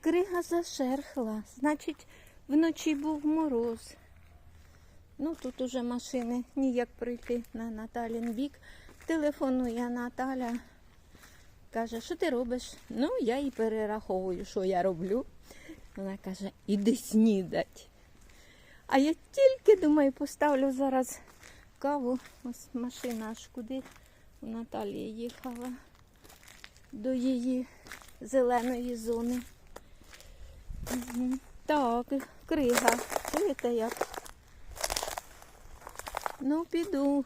крига зашерхла. Значить, вночі був мороз. Ну, тут уже машини ніяк пройти на Наталін бік. Телефонує Наталя. Каже, що ти робиш? Ну, я їй перераховую, що я роблю. Вона каже, іди снідать. А я тільки думаю, поставлю зараз каву. Ось машина аж куди у Наталії їхала до її зеленої зони. Так, крига. Чуєте як? Ну, піду.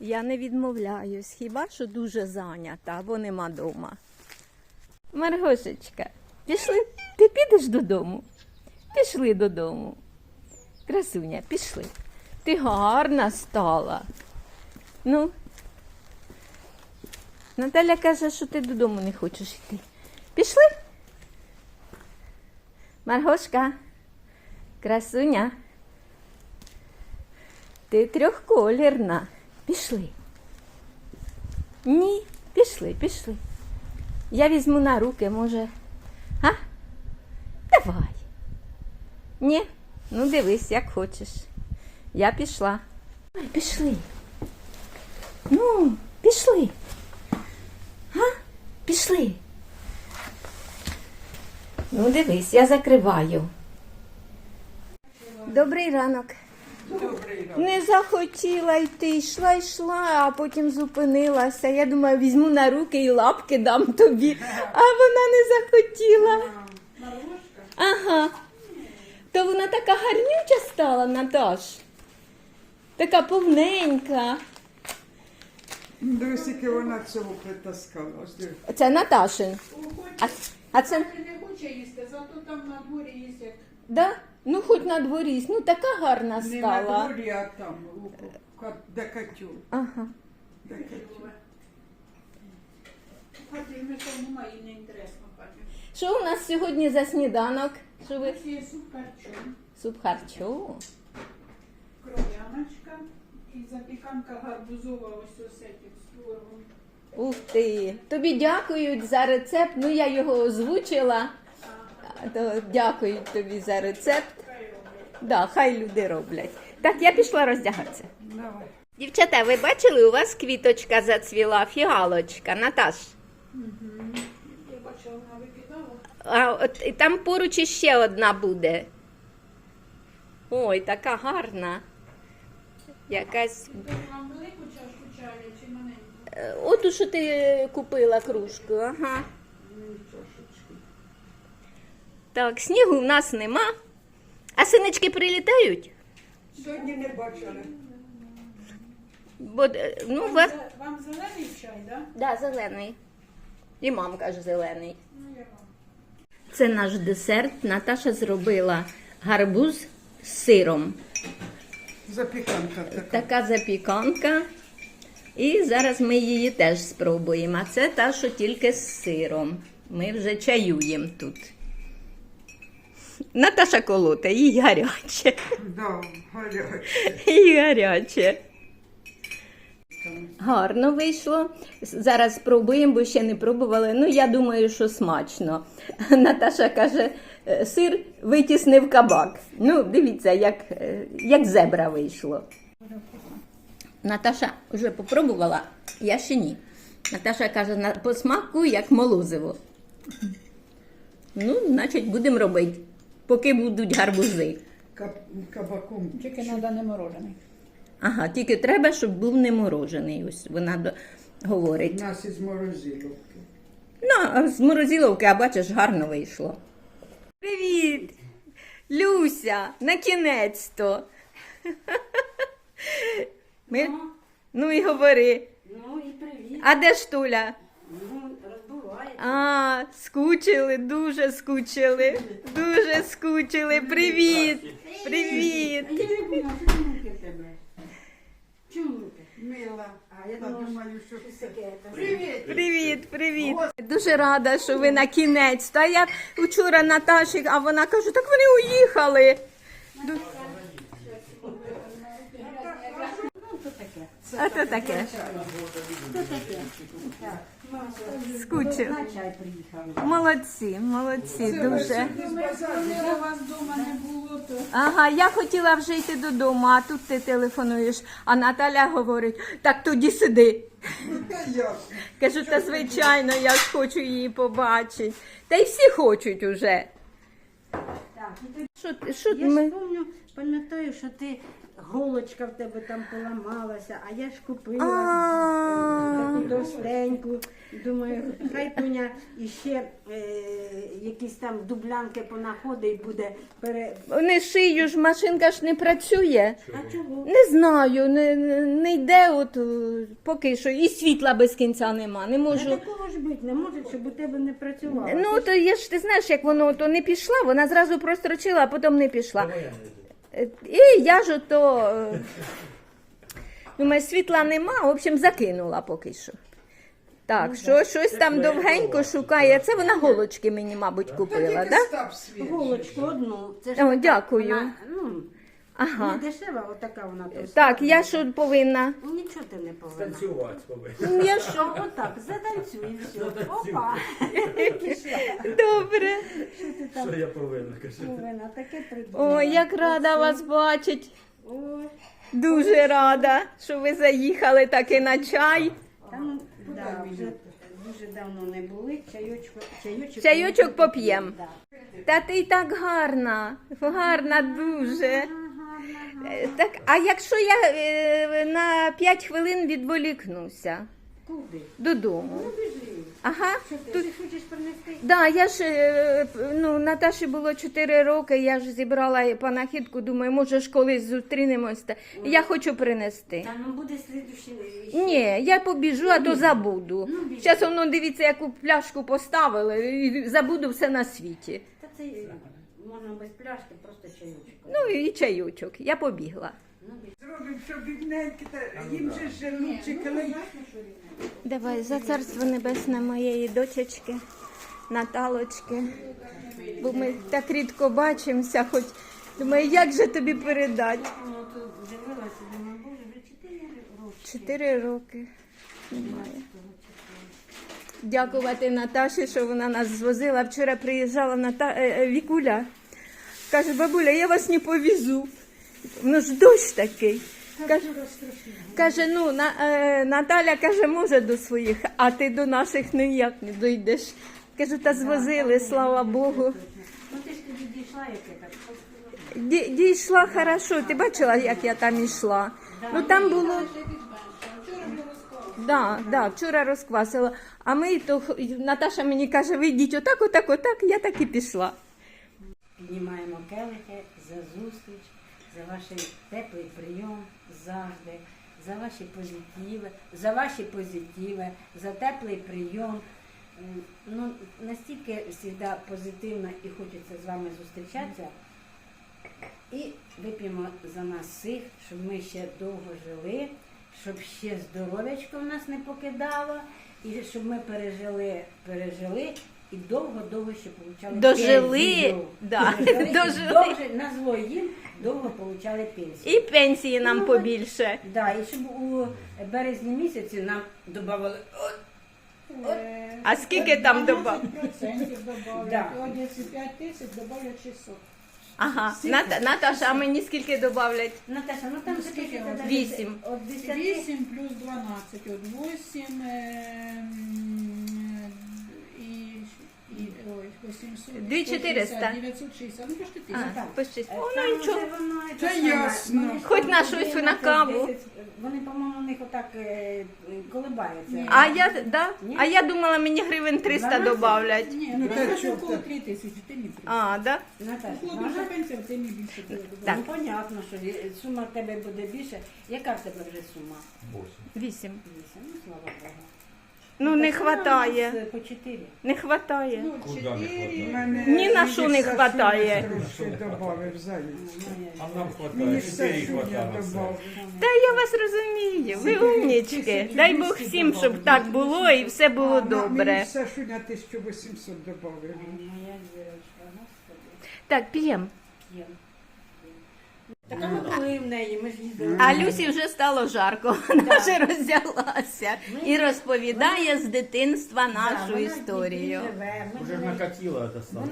Я не відмовляюсь, хіба що дуже зайнята, або нема дома. Маргошечка, пішли? Ти підеш додому? Пішли додому. Красуня, пішли. Ти гарна стала. Ну. Наталя каже, що ти додому не хочеш йти. Пішли? Маргошка, красуня. Ти трьохколірна. Пішли. Ні, пішли, пішли. Я візьму на руки, може. А? Давай. Ні, ну дивись, як хочеш. Я пішла. Ой, пішли. Ну, пішли. А? Пішли. Ну, дивись, я закриваю. Добрий ранок. Не захотіла йти, йшла, йшла, а потім зупинилася. Я думаю, візьму на руки і лапки дам тобі. А вона не захотіла. Ага. То вона така гарнюча стала, Наташ. Така повненька. Дивись, яке вона цього притаскала. Це Наташин. А, а це. не хоче їсти, зато там на дворі їздять. Да? Ну, хоч на дворі. Ну, така гарна Не на стала. дворі, а там, у, де Катю. Ага. Де Катю. Хаті ми там немає, їй не інтересно хаті. Що у нас сьогодні за сніданок? Що ви? Ось є суп харчом, Суп харчо. кров'яночка і запіканка гарбузова ось ось этим з творогом. Ух ти! Тобі дякують за рецепт. Ну, я його озвучила. То дякують тобі за рецепт. Да, хай люди роблять. Так, я пішла роздягатися. Давай. Дівчата, ви бачили, у вас квіточка зацвіла, фіалочка, Наташ. Я бачила, вона викидала. А от там поруч іще одна буде. Ой, така гарна. Якась. Ви вам велику чашку чаю чи маленьку? Е, От що ти купила кружку, ага. Так, снігу в нас нема. А синички прилітають? Сьогодні не бачили. Бо, е, ну, Вам, вас... зе- вам зелений чай, так? Да, зелений. І мамка ж зелений. Ну, я вам. Це наш десерт. Наташа зробила гарбуз з сиром. Запіканка така. Така запіканка. І зараз ми її теж спробуємо. А це та, що тільки з сиром. Ми вже чаюємо тут. Наташа колота, їй гаряче. Да, гаряче. Їй гаряче. Гарно вийшло. Зараз спробуємо, бо ще не пробували. Ну, я думаю, що смачно. Наташа каже, «Е, сир витіснив кабак. Ну, дивіться, як, е, як зебра вийшло. Наташа вже попробувала, я ще ні. Наташа каже, «На- по смаку як молозиво. Ну, значить, будемо робити, поки будуть гарбузи. Кабаком. Тільки треба не морожений. Ага, тільки треба, щоб був не морожений. Ось вона до... У нас із морозиловки. Ну, з морозиловки, а бачиш, гарно вийшло. Привіт! Люся, на кінець-то. Ми... Ну і говори. Ну і привіт. А де ж Туля? Ну, розбиває. А, скучили, дуже скучили. Дуже скучили. Привіт! Привіт! А я не поняла, що руки тебе? Чому? Мила. А я Я думаю, що... Привіт! Привіт, привіт. Дуже рада, що ви на кінець. Та я вчора Наташі, а вона каже, так вони уїхали. Ну, то таке. Скучив. Молодці, молодці, дуже. Коли у вас вдома не було, то Ага, я хотіла вже йти додому, а тут ти телефонуєш. А Наталя говорить, так тоді сиди. Кажу, та звичайно, я ж хочу її побачити. Та й всі хочуть уже. Так, і Що, ти- що я ж ми? помню, пам'ятаю, що ти голочка в тебе там поламалася, а я ж купила таку товстеньку. Думаю, хай Тоня іще е, якісь там дублянки понаходить і буде пере. Вони шию ж, машинка ж не працює. А чого? Не знаю, не, не йде от е, поки що. І світла без кінця нема. Не А можу. такого ж бути не може, щоб у тебе не працювало. Ну, то я ж ти знаєш, як воно то не пішла, вона зразу прострочила, а потім не пішла. І я ж ото. е, Думаю, світла нема, в общем, закинула поки що. Так, що щось там довгенько шукає. Це вона голочки мені, мабуть, купила, так? Голочку одну. Це О, така, дякую. Вона, ну, Ага. не дешева, отака вона товста. Так, я що повинна? Ну, Нічого ти не повинна. Танцювати повинен. Ну, Я що? Отак, затанцюй і все. Опа. Пішла. Добре. Що ти там Що я повинен, каже. повинна? Таке придумала. О, як рада вас бачить. Ой, Дуже рада, що ви заїхали таки на чай. там, да, вже дуже давно не були. Чайочку, чайочок, Чайочок поп'єм. Да. Та ти й так гарна, гарна дуже. Е, Так, а якщо я е, на 5 хвилин відволікнуся Куди? додому? Ну, біжи. Ага, Що ти, тут. ти хочеш принести? Да, я ж е, ну, Наташі було 4 роки, я ж зібрала панахідку, думаю, може ж колись зустрінемось. Та... Я хочу принести. Та ну буде слідущий. Ні, я побіжу, а то забуду. Ну, біжи. Зараз воно дивіться, яку пляшку поставили, і забуду все на світі. Та це можна без пляшки, просто чайочок. Ну і чайочок. Я побігла. Ну. Зробимо, щоб бідненькі, та їм же ж лучше, коли Давай за царство небесне моєї дочечки, Наталочки. Бо ми так рідко бачимося, хоч думаю, як же тобі передати? Ну. Чотири роки. Немає. Дякувати Наташі, що вона нас звозила. Вчора приїжджала Ната... е, е, Вікуля. Каже, бабуля, я вас не повезу. Ну ж дощ такий. Каже, каже ну, на, е, Наталя каже, може до своїх, а ти до наших ніяк не дійдеш. Кажу, та звозили, слава Богу. Ну ти ж тоді дійшла, як я так. Ді- Дійшла хорошо. Ти бачила, як я там йшла? Ну там було. Да, да, вчора розквасила. А ми то Наташа мені каже, ви йдіть отак, отак, отак. Я так і пішла. Піднімаємо келихи за зустріч, за ваш теплий прийом завжди, за ваші позитиви, за ваші позитиви, за теплий прийом. Ну, настільки завжди позитивно і хочеться з вами зустрічатися. І вип'ємо за нас всіх, щоб ми ще довго жили, щоб ще здоров'ячко в нас не покидало, і щоб ми пережили, пережили і довго-довго ще получали Дожили, пенсію. да, Дожили, довше, на зло їм довго получали пенсію. І пенсії нам побільше. Да, і щоб у березні місяці нам додавали А скільки там добав? 12% добавлять. Да. От якщо 5 тисяч, добавлять 600. Ага. Ната, Наташа, а мені скільки добавлять? Наташа, ну там Скільки скільки вам? Вісім. От 10 8 плюс 12, от 8 і, і ой, 800. Дві 400. 960, ну почти А, почти. Е, О, ну нічого. Та ясно. Хоч на щось на 11, каву. Вони, по-моєму, у них отак е, колебаються. А я, да? Ні. а я думала, мені гривень 300 Дванадцять? добавлять. Ні, Ну, ну та це чого около так? 3 тисячі, ти не А, да? Наташа, Хлопця можна? пенсія, ти не більше буде Так. Ну, понятно, що є- сума в тебе буде більше. Яка в тебе вже сума? Вісім. Вісім, ну, слава Богу. Ну, не Та сума у нас, хватає. е, По чотири. Не хватає. Ну, Куда не хватає? Ні на що не хватає. А нам хватає, чотири хватає на все. Та я вас розумію, ви умнічки. Дай Бог всім, щоб так було і все було Мені добре. Сашуня 1800 добавив. Моя зірочка. Так, п'ємо. Так а ми були в неї, ми ж їздили. А Люсі вже стало жарко, вона вже роздялася і розповідає з дитинства нашу історію. Уже з нею- саме.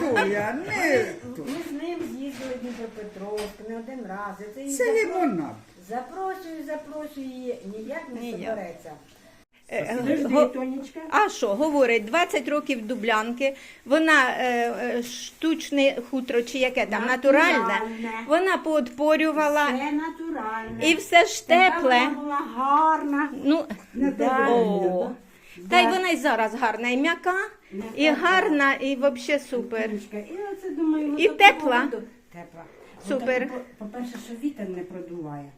Доля, не. Ми з ним з'їздили в Дніпропетровськ не один раз. Це Це запро- лимонад. Запрошую, запрошую її, ніяк не Ніяк. собереться. Е, Подожди, Тонечка. А що, говорить, 20 років дублянки, вона е, е, штучне хутро чи яке там, натуральне, Натуральне. вона поотпорювала Це натуральне. і все ж тепле. Вона була гарна. Ну, о. Та й вона й зараз гарна, і м'яка, і гарна, і взагалі супер. Тонечка. І оце думаю, І тепла. Тепла. Супер. По- По-перше, що вітер не продуває,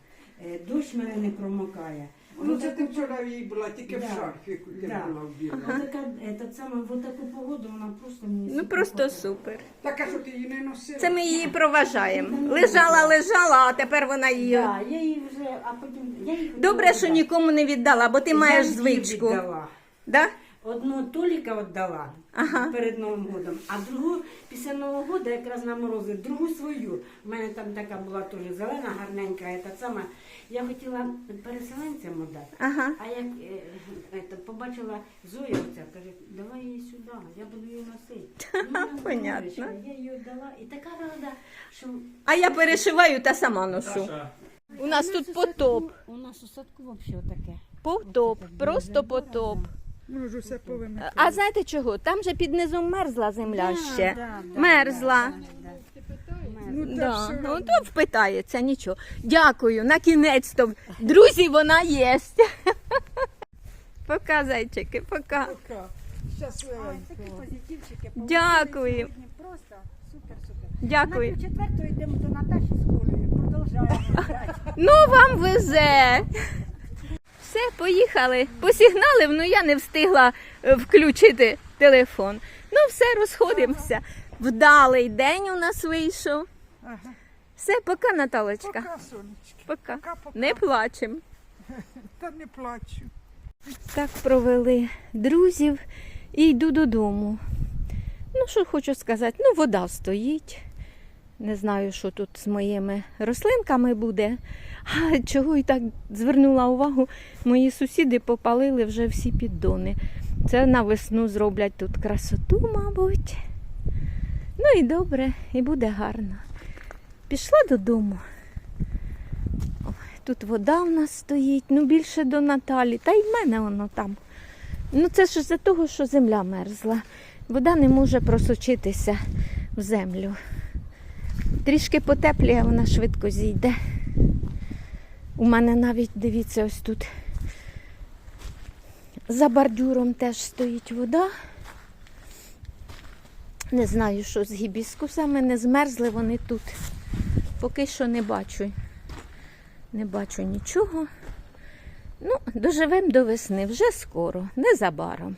е, дощ мене не промокає. Ну це ти вчора їй була тільки в Да. шарфіку, ти Да. була в білому. Така, е, та саме, в таку погоду вона просто мені Ну супер просто супер. Так, а що ти її не носила? Це ми її проважаємо. Лежала, лежала, а тепер вона її. Да, я її вже, а потім я її Добре, що віддати. нікому не віддала, бо ти Я маєш її звичку. віддала. Да? Одну Толіка віддала Ага. перед Новим годом, а другу після Нового года якраз на морози, другу свою. У мене там така була теж зелена, гарненька, та сама. Я хотіла переселенцям віддати. Ага. А як е, е, побачила Зоя оця, каже, давай її сюди, я буду її носити. Ну, Понятно. Я її віддала і така рада, що А я перешиваю та сама ношу. У нас тут потоп. у нас у садку взагалі таке. Потоп, просто потоп. Ну ж усе повинно. А знаєте чого? Там же під низом мерзла земля ще. Мерзла. Ну, та Да. все Ну, то впитається, нічого. Дякую, на кінець-то. Друзі, вона є. Пока, зайчики, пока. Пока. Щасливенько. Такі позитивчики. Дякую. Сьогодні Просто супер-супер. Дякую. На четвертої йдемо до Наташі з Колею, продовжаємо. грати. Ну, вам везе. Все, поїхали. Посігнали, ну я не встигла е, включити телефон. Ну, все, розходимося. Вдалий день у нас вийшов. Ага. Все, пока, Наталочка. Пока, сонечки. Пока. Пока-пока. Не плачемо. Та не плачу. Так провели друзів і йду додому. Ну, що хочу сказати, ну, вода стоїть. Не знаю, що тут з моїми рослинками буде. А чого і так звернула увагу, мої сусіди попалили вже всі піддони. Це на весну зроблять тут красоту, мабуть. Ну і добре, і буде гарно. Пішла додому. Тут вода в нас стоїть, ну більше до Наталі, та й в мене воно там. Ну це ж за того, що земля мерзла. Вода не може просочитися в землю. Трішки потепліє, вона швидко зійде. У мене навіть, дивіться, ось тут за бордюром теж стоїть вода. Не знаю, що з гібіскусами, не змерзли вони тут. Поки що не бачу. Не бачу нічого. Ну, доживемо до весни вже скоро, незабаром.